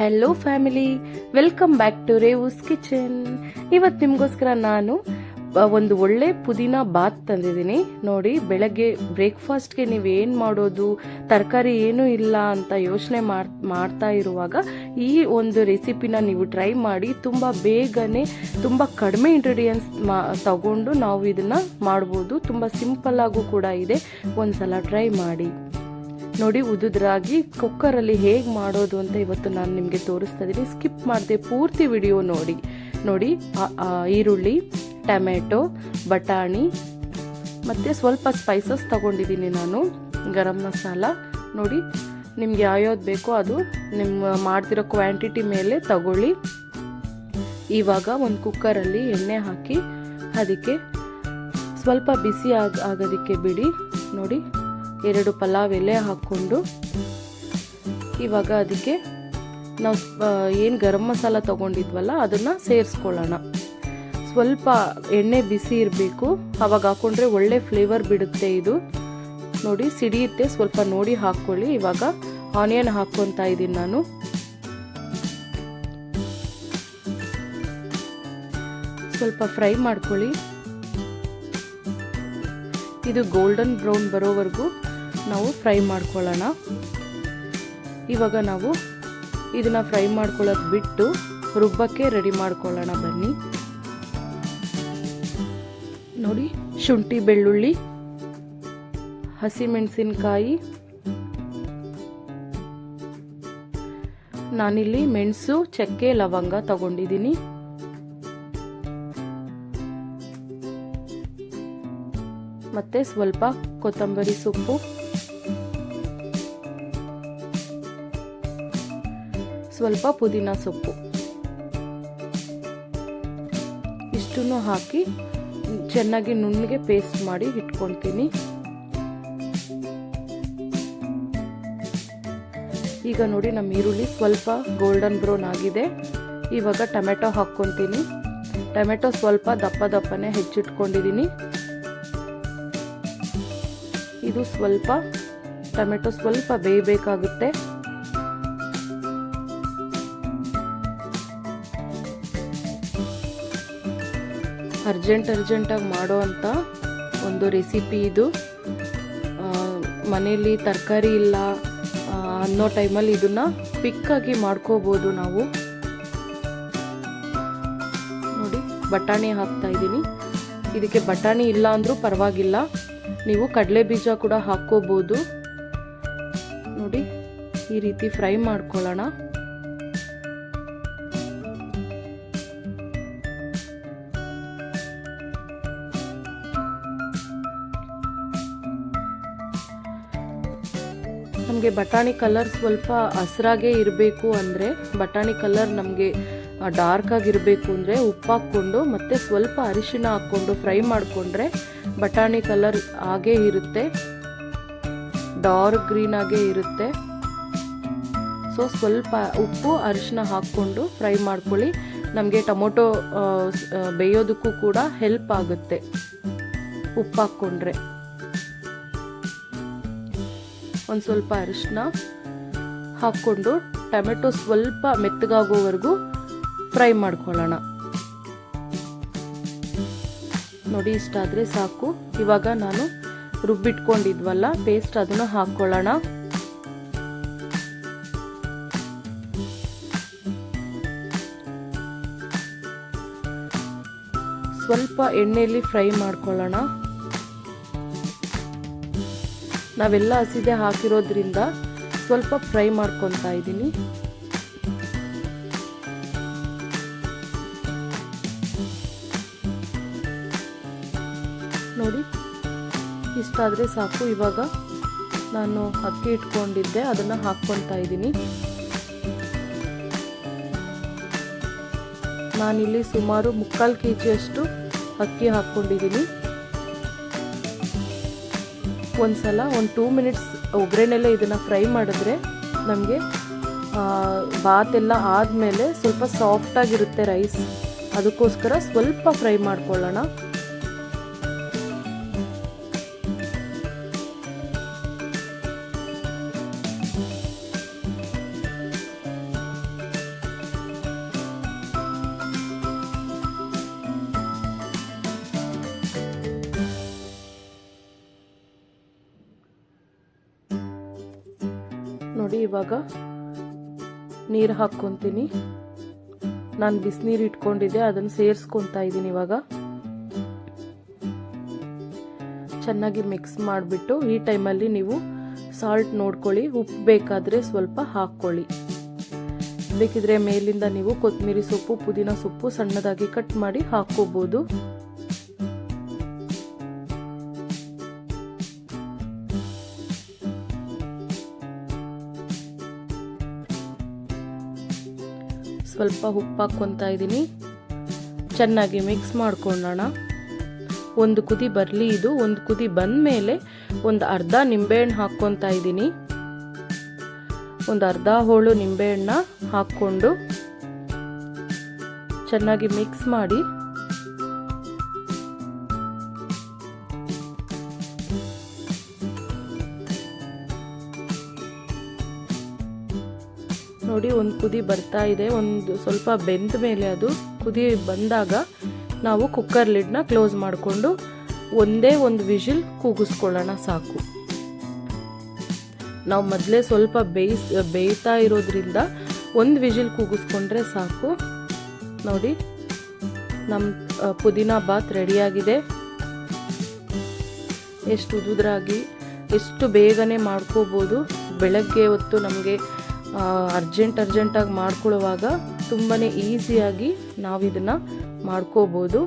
Hello family welcome back to Revu's kitchen ಇವತ್ತು ನಿಮಗೋಸ್ಕರ ನಾನು ಒಂದು ಒಳ್ಳೆ ಪುದೀನ ಬಾತ್ ತಂದಿದ್ದೀನಿ. ನೋಡಿ, ಬೆಳಗ್ಗೆ ಬ್ರೇಕ್ಫಾಸ್ಟ್ಗೆ ನೀವು ಏನು ಮಾಡೋದು, ತರಕಾರಿ ಏನೂ ಇಲ್ಲ ಅಂತ ಯೋಚನೆ ಮಾಡ್ತಾ ಇರುವಾಗ ಈ ಒಂದು ರೆಸಿಪಿನ ನೀವು ಟ್ರೈ ಮಾಡಿ, ತುಂಬ ಬೇಗನೆ, ತುಂಬ ಕಡಿಮೆ ಇಂಗ್ರೀಡಿಯೆಂಟ್ಸ್ ಮಾ, ತಗೊಂಡು ನಾವು ಇದನ್ನು ಮಾಡ್ಬೋದು. ತುಂಬ ಸಿಂಪಲ್ ಆಗು ಕೂಡ ಇದೆ. ಒಂದ್ಸಲ ಟ್ರೈ ಮಾಡಿ. ನೋಡಿ ಉದುದ್ರಾಗಿ ಕುಕ್ಕರಲ್ಲಿ ಹೇಗೆ ಮಾಡೋದು ಅಂತ ಇವತ್ತು ನಾನು ನಿಮಗೆ ತೋರಿಸ್ತಾ ಇದ್ದೀನಿ ಸ್ಕಿಪ್ ಮಾಡಿದೆ ಪೂರ್ತಿ ವಿಡಿಯೋ ನೋಡಿ. ನೋಡಿ ಈರುಳ್ಳಿ, ಟೊಮೆಟೊ, ಬಟಾಣಿ, ಮತ್ತು ಸ್ವಲ್ಪ ಸ್ಪೈಸಸ್ ತಗೊಂಡಿದ್ದೀನಿ ನಾನು, ಗರಂ ಮಸಾಲ. ನೋಡಿ, ನಿಮ್ಗೆ ಯಾವ್ಯಾವ್ದು ಬೇಕೋ ಅದು ನಿಮ್ಮ ಮಾಡ್ತಿರೋ ಕ್ವಾಂಟಿಟಿ ಮೇಲೆ ತಗೊಳ್ಳಿ. ಇವಾಗ ಒಂದು ಕುಕ್ಕರಲ್ಲಿ ಎಣ್ಣೆ ಹಾಕಿ, ಅದಕ್ಕೆ ಸ್ವಲ್ಪ ಬಿಸಿ ಆಗ, ಆಗೋದಕ್ಕೆ ಬಿಡಿ. ನೋಡಿ ಎರಡು ಪಲಾವ್ ಎಲೆ ಹಾಕ್ಕೊಂಡು ಇವಾಗ ಅದಕ್ಕೆ ನಾವು ಏನು ಗರಂ ಮಸಾಲ ತೊಗೊಂಡಿದ್ವಲ್ಲ, ಅದನ್ನು ಸೇರಿಸ್ಕೊಳ್ಳೋಣ. ಸ್ವಲ್ಪ ಎಣ್ಣೆ ಬಿಸಿ ಇರಬೇಕು. ಅವಾಗ ಹಾಕೊಂಡ್ರೆ ಒಳ್ಳೆ ಫ್ಲೇವರ್ ಬಿಡುತ್ತೆ ಇದು. ನೋಡಿ, ಸಿಡಿಯುತ್ತೆ. ಸ್ವಲ್ಪ ನೋಡಿ ಹಾಕ್ಕೊಳ್ಳಿ. ಇವಾಗ ಆನಿಯನ್ ಹಾಕ್ಕೊತಾ ಇದ್ದೀನಿ ನಾನು. ಸ್ವಲ್ಪ ಫ್ರೈ ಮಾಡ್ಕೊಳ್ಳಿ. ಇದು ಗೋಲ್ಡನ್ ಬ್ರೌನ್ ಬರೋವರೆಗೂ ನಾವು ಫ್ರೈ ಮಾಡ್ಕೊಳ್ಳೋಣ. ಇವಾಗ ನಾವು ಇದನ್ನು ಫ್ರೈ ಮಾಡ್ಕೊಳ್ಳೋದು ಬಿಟ್ಟು ರುಬ್ಬಕ್ಕೆ ರೆಡಿ ಮಾಡ್ಕೊಳ್ಳೋಣ ಬನ್ನಿ. ನೋಡಿ, ಶುಂಠಿ, ಬೆಳ್ಳುಳ್ಳಿ, ಹಸಿಮೆಣಸಿನಕಾಯಿ, ನಾನಿಲ್ಲಿ ಮೆಣಸು, ಚಕ್ಕೆ, ಲವಂಗ ತಗೊಂಡಿದ್ದೀನಿ. ಮತ್ತೆ ಸ್ವಲ್ಪ ಕೊತ್ತಂಬರಿ ಸೊಪ್ಪು. ಸ್ವಲ್ಪ ಪುದೀನ ಸೊಪ್ಪು. ಇಷ್ಟನ್ನು ಹಾಕಿ ಚೆನ್ನಾಗಿ ನುಣ್ಣಗೆ ಪೇಸ್ಟ್ ಮಾಡಿ ಇಟ್ಕೊಳ್ತೀನಿ. ಈಗ ನೋಡಿ ನಮ್ಮ ಈರುಳ್ಳಿ ಸ್ವಲ್ಪ ಗೋಲ್ಡನ್ ಬ್ರೌನ್ ಆಗಿದೆ. ಇವಾಗ ಟೊಮೆಟೊ ಹಾಕ್ಕೊತೀನಿ ಟೊಮೆಟೊ ಸ್ವಲ್ಪ ದಪ್ಪ ದಪ್ಪನೆ ಹೆಚ್ಚಿಟ್ಕೊಂಡಿದ್ದೀನಿ. ಇದು ಸ್ವಲ್ಪ ಟೊಮೆಟೊ ಸ್ವಲ್ಪ ಬೇಯಬೇಕಾಗುತ್ತೆ. ಅರ್ಜೆಂಟ್ ಅರ್ಜೆಂಟಾಗಿ ಮಾಡೋ ಅಂಥ ಒಂದು ರೆಸಿಪಿ ಇದು. ಮನೆಯಲ್ಲಿ ತರಕಾರಿ ಇಲ್ಲ ಅನ್ನೋ ಟೈಮಲ್ಲಿ ಇದನ್ನ ಪಿಕ್ಕಾಗಿ ಮಾಡ್ಕೋಬೋದು ನಾವು. ನೋಡಿ, ಬಟಾಣಿ ಹಾಕ್ತಾ ಇದ್ದೀನಿ. ಇದಕ್ಕೆ ಬಟಾಣಿ ಇಲ್ಲ ಅಂದರೂ ಪರವಾಗಿಲ್ಲ. ನೀವು ಕಡಲೆ ಬೀಜ ಕೂಡ ಹಾಕ್ಕೋಬೋದು. ನೋಡಿ, ಈ ರೀತಿ ಫ್ರೈ ಮಾಡ್ಕೊಳ್ಳೋಣ. ನಮಗೆ ಬಟಾಣಿ ಕಲರ್ ಸ್ವಲ್ಪ ಹಸ್ರಾಗೇ ಇರಬೇಕು ಅಂದರೆ ಬಟಾಣಿ ಕಲರ್ ನಮಗೆ ಡಾರ್ಕ್ ಆಗಿರಬೇಕು ಅಂದರೆ ಉಪ್ಪು ಹಾಕ್ಕೊಂಡು ಮತ್ತು ಸ್ವಲ್ಪ ಅರಿಶಿನ ಹಾಕ್ಕೊಂಡು ಫ್ರೈ ಮಾಡಿಕೊಂಡ್ರೆ ಬಟಾಣಿ ಕಲರ್ ಹಾಗೇ ಇರುತ್ತೆ. ಡಾರ್ಕ್ ಗ್ರೀನ್ ಆಗೇ ಇರುತ್ತೆ. ಸೊ ಸ್ವಲ್ಪ ಉಪ್ಪು, ಅರಿಶಿನ ಹಾಕ್ಕೊಂಡು ಫ್ರೈ ಮಾಡ್ಕೊಳ್ಳಿ. ನಮಗೆ ಟೊಮೊಟೊ ಬೇಯೋದಕ್ಕೂ ಕೂಡ ಹೆಲ್ಪ್ ಆಗುತ್ತೆ ಉಪ್ಪು ಹಾಕ್ಕೊಂಡ್ರೆ ಒಂದು ಸ್ವಲ್ಪ ಅರಿಶಿನ ಹಾಕ್ಕೊಂಡು ಟೊಮೆಟೊ ಸ್ವಲ್ಪ ಮೆತ್ತಗಾಗೋವರೆಗೂ ಫ್ರೈ ಮಾಡ್ಕೊಳ್ಳೋಣ. ನೋಡಿ, ಇಷ್ಟ ಆದರೆ ಸಾಕು. ಇವಾಗ ನಾನು ರುಬ್ಬಿಟ್ಕೊಂಡಿದ್ವಲ್ಲ ಪೇಸ್ಟ್ ಅದನ್ನು ಹಾಕ್ಕೊಳ್ಳೋಣ ಸ್ವಲ್ಪ ಎಣ್ಣೆಯಲ್ಲಿ ಫ್ರೈ ಮಾಡ್ಕೊಳ್ಳೋಣ. ನಾವೆಲ್ಲ ಹಸಿದೆ ಹಾಕಿರೋದ್ರಿಂದ ಸ್ವಲ್ಪ ಫ್ರೈ ಮಾಡ್ಕೊತಾ ಇದ್ದೀನಿ. ನೋಡಿ. ಇಷ್ಟಾದರೆ ಸಾಕು. ಇವಾಗ ನಾನು ಅಕ್ಕಿ ಇಟ್ಕೊಂಡಿದ್ದೆ. ಅದನ್ನು ಹಾಕ್ಕೊಳ್ತಾ ಇದ್ದೀನಿ. ನಾನಿಲ್ಲಿ ಸುಮಾರು ಮುಕ್ಕಾಲು ಕೆ ಜಿಯಷ್ಟು ಅಕ್ಕಿ ಹಾಕ್ಕೊಂಡಿದ್ದೀನಿ. ಒಂದ್ಸಲ ಒಂದು ಟೂ ಮಿನಿಟ್ಸ್ ಒಗ್ಗರಣೆಲ್ಲ ಇದನ್ನು ಫ್ರೈ ಮಾಡಿದ್ರೆ ನಮಗೆ ಬಾತ್ ಎಲ್ಲ ಆದಮೇಲೆ ಸ್ವಲ್ಪ ಸಾಫ್ಟಾಗಿರುತ್ತೆ ರೈಸ್ ಅದಕ್ಕೋಸ್ಕರ ಸ್ವಲ್ಪ ಫ್ರೈ ಮಾಡ್ಕೊಳ್ಳೋಣ. ನೋಡಿ ಇವಾಗ ನೀರು ಹಾಕ್ಕೊತೀನಿ. ನಾನು ಬಿಸಿನೀರು ಇಟ್ಕೊಂಡಿದ್ದೆ, ಅದನ್ನು ಸೇರಿಸ್ಕೊತಾ ಇದ್ದೀನಿ ಇವಾಗ. ಚೆನ್ನಾಗಿ ಮಿಕ್ಸ್ ಮಾಡಿಬಿಟ್ಟು ಈ ಟೈಮಲ್ಲಿ ನೀವು ಸಾಲ್ಟ್ ನೋಡ್ಕೊಳ್ಳಿ, ಉಪ್ಪು ಬೇಕಾದರೆ ಸ್ವಲ್ಪ ಹಾಕ್ಕೊಳ್ಳಿ. ಬೇಕಿದ್ರೆ ಮೇಲಿಂದ ನೀವು ಕೊತ್ತಂಬರಿ ಸೊಪ್ಪು, ಪುದೀನ ಸೊಪ್ಪು ಸಣ್ಣದಾಗಿ ಕಟ್ ಮಾಡಿ ಹಾಕ್ಕೋಬೋದು. ಸ್ವಲ್ಪ ಉಪ್ಪು ಹಾಕ್ಕೊತಾ ಇದ್ದೀನಿ. ಚೆನ್ನಾಗಿ ಮಿಕ್ಸ್ ಮಾಡ್ಕೊಳ್ಳೋಣ ಒಂದು ಕುದಿ ಬರಲಿ ಇದು, ಒಂದು ಕುದಿ ಬಂದ ಮೇಲೆ ಒಂದು ಅರ್ಧ ನಿಂಬೆಹಣ್ಣು ಹಾಕ್ಕೊತಾ ಇದ್ದೀನಿ. ಒಂದು ಅರ್ಧ ಹೋಳು ನಿಂಬೆಹಣ್ಣ ಹಾಕ್ಕೊಂಡು ಚೆನ್ನಾಗಿ ಮಿಕ್ಸ್ ಮಾಡಿ ನೋಡಿ ಒಂದು ಕುದಿ ಬರ್ತಾ ಇದೆ. ಒಂದು ಸ್ವಲ್ಪ ಬೆಂದ ಮೇಲೆ ಅದು ಕುದಿ ಬಂದಾಗ ನಾವು ಕುಕ್ಕರ್ ಲಿಡ್ನ ಕ್ಲೋಸ್ ಮಾಡಿಕೊಂಡು ಒಂದೇ ಒಂದು ವಿಷಿಲ್ ಕೂಗಿಸ್ಕೊಳ್ಳೋಣ ಸಾಕು. ನಾವು ಮೊದಲೇ ಸ್ವಲ್ಪ ಬೇಯಿಸ್, ಬೇಯ್ತಾ ಇರೋದ್ರಿಂದ ಒಂದು ವಿಷಿಲ್ ಕೂಗಿಸ್ಕೊಂಡ್ರೆ ಸಾಕು. ನೋಡಿ ನಮ್ಮ ಪುದೀನ ಬಾತ್ ರೆಡಿಯಾಗಿದೆ. ಎಷ್ಟು ಉದುದ್ರಾಗಿ, ಎಷ್ಟು ಬೇಗನೆ ಮಾಡ್ಕೋಬೋದು. ಬೆಳಗ್ಗೆ ಹೊತ್ತು ನಮಗೆ ಅರ್ಜೆಂಟ್ ಅರ್ಜೆಂಟಾಗಿ ಮಾಡ್ಕೊಳ್ಳುವಾಗ ತುಂಬಾ ಈಸಿಯಾಗಿ ನಾವು ಇದನ್ನು ಮಾಡ್ಕೋಬೋದು.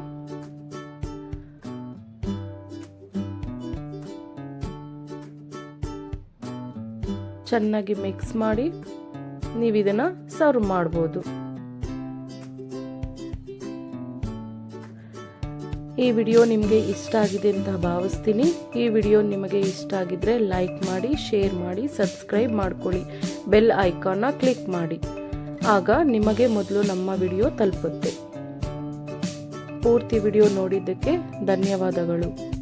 ಚೆನ್ನಾಗಿ ಮಿಕ್ಸ್ ಮಾಡಿ ನೀವು ಇದನ್ನು ಸರ್ವ್ ಮಾಡ್ಬೋದು. ಈ ವಿಡಿಯೋ ನಿಮಗೆ ಇಷ್ಟ ಆಗಿದೆ ಅಂತ ಭಾವಿಸ್ತೀನಿ. ಈ ವಿಡಿಯೋ ನಿಮಗೆ ಇಷ್ಟ ಆಗಿದ್ರೆ ಲೈಕ್ ಮಾಡಿ ಶೇರ್ ಮಾಡಿ ಸಬ್ಸ್ಕ್ರೈಬ್ ಮಾಡ್ಕೊಳ್ಳಿ. ಬೆಲ್ ಐಕಾನ್ನ ಕ್ಲಿಕ್ ಮಾಡಿ. ಆಗ ನಿಮಗೆ ಮೊದಲು ನಮ್ಮ ವಿಡಿಯೋ ತಲುಪುತ್ತೆ. ಪೂರ್ತಿ ವಿಡಿಯೋ ನೋಡಿದ್ದಕ್ಕೆ ಧನ್ಯವಾದಗಳು.